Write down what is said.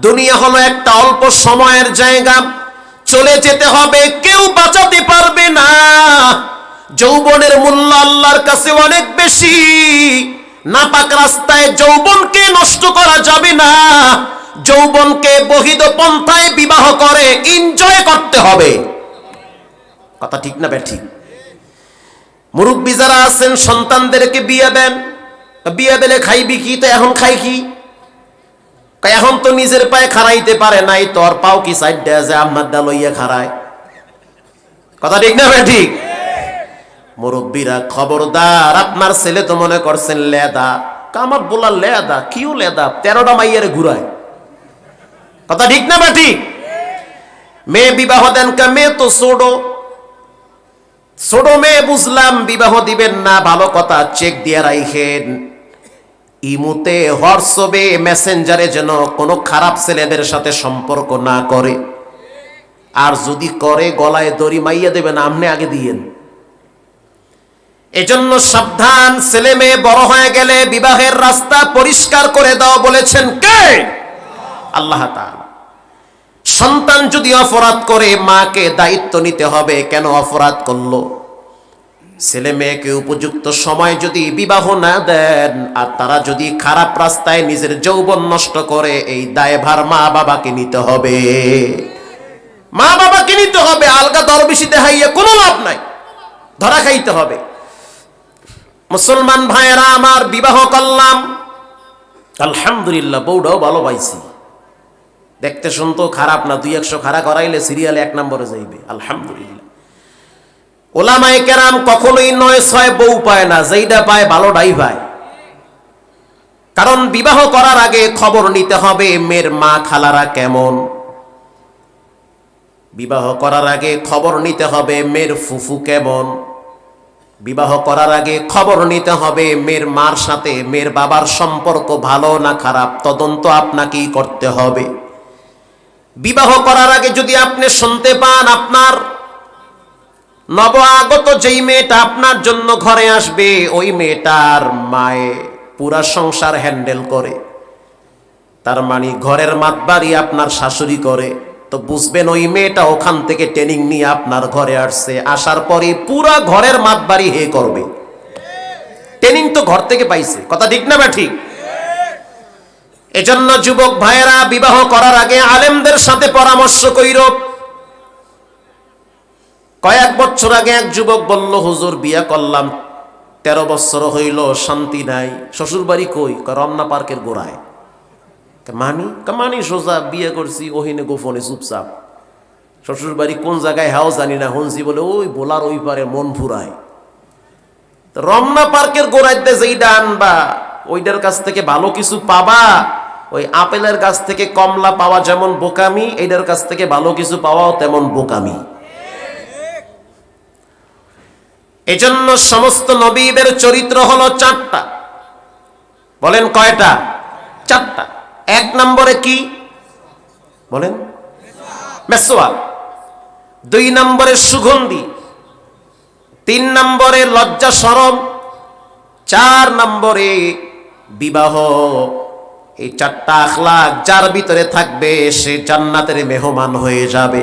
দুনিয়া হলো একটা অল্প সময়ের জায়গা। চলে যেতে হবে, কেউ বাঁচাতে পারবে না। যৌবনের মূল্য আল্লাহর কাছে অনেক বেশি। নাপাক রাস্তায় যৌবনকে নষ্ট করা যাবে না। যৌবনকে বহিদ পন্থায় বিবাহ করে এনজয় করতে হবে। কথা ঠিক না ব্যাঠিক মুরব্বী যারা আছেন, সন্তানদেরকে বিয়ে দেন। বিয়ে দিলে খাইবি কি? তো এখন খাই কি? এখন তো নিজের পায়ে খাড়াইতে পারে নাই, তোর পাও কি সাইড যায় আমার দা লইয়া খাড়ায়। কথা ঠিক না ভাই ঠিক? মুরব্বীরা, খবরদার, আপনার ছেলে তো মনে করছেন লেদা। কামার বলা লেদা কিও লেদা? তেরোটা মাইয়ারে ঘুরায়। কথা ঠিক না ভাই ঠিক? মেয়ে বিবাহ দেন কা, মেয়ে তো ছোড়ো ছোট মেয়ে বুঝলাম বিবাহ দিবেন না, ভালো কথা চেক দিয়ে রাইখেন। ইমুতে হোয়াটসঅ্যাপে মেসেঞ্জারে যেন কোনো খারাপ ছেলেদের সাথে সম্পর্ক না করে। আর যদি করে, গলায় দড়ি মাইয়া দেবেন আপনি আগে দিয়েন। এজন্য সাবধান, ছেলে মেয়ে বড় হয়ে গেলে বিবাহের রাস্তা পরিষ্কার করে দাও বলেছেন কে? আল্লাহ সন্তান যদি অপরাধ করে, মাকে দায়িত্ব নিতে হবে, কেন অপরাধ করল? ছেলে মেয়েকে উপযুক্ত সময় যদি বিবাহ না দেন, আর তারা যদি খারাপ রাস্তায় নিজের যৌবন নষ্ট করে, এই দায়ভার মা বাবাকে নিতে হবে। মা বাবাকে নিতে হবে, আলগা দরবেশি দেখাইয়া কোনো লাভ নাই। ধরা খাইতে হবে। মুসলমান ভাইয়েরা, আমার বিবাহ করলাম। আলহামদুলিল্লাহ, বউটাও ভালো পাইছি। দেখতে শুনতো খারাপ না, দুই একশো খারাপ করাইলে সিরিয়ালে এক নম্বরে যাইবে। আলহামদুলিল্লাহ। ওলামাই কেরাম কখনোই নয় ছয় বউ পায় না যেইটা পায় ভালোটাই পায় কারণ বিবাহ করার আগে খবর নিতে হবে, মেয়ের মা খালারা কেমন। বিবাহ করার আগে খবর নিতে হবে, মেয়ের ফুফু কেমন। বিবাহ করার আগে খবর নিতে হবে, মেয়ের মার সাথে মেয়ের বাবার সম্পর্ক ভালো না খারাপ, তদন্ত আপনাকেই করতে হবে। বিবাহ করার আগে যদি আপনি শুনতে পান আপনার নব আগত যেই মেয়েটা আপনার জন্য ঘরে আসবে, ওই মেয়েটার মায়ে পুরা সংসার হ্যান্ডেল করে। তার মানে ঘরের মাতবাড়ি আপনার শাশুড়ি করে। তো বুঝবেন ওই মেয়েটা ওখান থেকে ট্রেনিং নিয়ে আপনার ঘরে আসছে। আসার পরে পুরা ঘরের মাতবাড়ি হে করবে। ট্রেনিং তো ঘর থেকে পাইছে। কথা ঠিক না বা ঠিক? এজন্য যুবক ভাইয়েরা, বিবাহ করার আগে আলেমদের সাথে পরামর্শ কইর। কয়েক বছর আগে এক যুবক বলল, হুজুর, বিয়া করলাম। তেরো বছর হইল, শান্তি নাই। শ্বশুর বাড়ি কই রমনা পার্কের গোড়ায়। মানি মানি সোজা বিয়ে করছি, ওহিনে গোপনে চুপচাপ। শ্বশুর বাড়ি কোন জায়গায়, হাও জানি না। হনসি বলে, ওই বোলার ওই পারে মন ফুরায়। রমনা পার্কের গোড়াইতে যেইটা আনবা ওইটার কাছ থেকে ভালো কিছু পাবা। ওই আপেলের কাছ থেকে কমলা পাওয়া যেমন বোকামি এইটার কাছ থেকে ভালো কিছু পাওয়াও তেমন বোকামি। এজন্য সমস্ত নবীদের চরিত্র হলো চারটা। বলেন কয়টা? চারটা। এক নম্বরে কি? বলেন। মেসোয়াল দুই নম্বরে সুগন্ধি। তিন নম্বরে লজ্জা সরম। চার নম্বরে বিবাহ। এই চারটা আখলাক যার ভিতরে থাকবে সে জান্নাতের মেহমান হয়ে যাবে।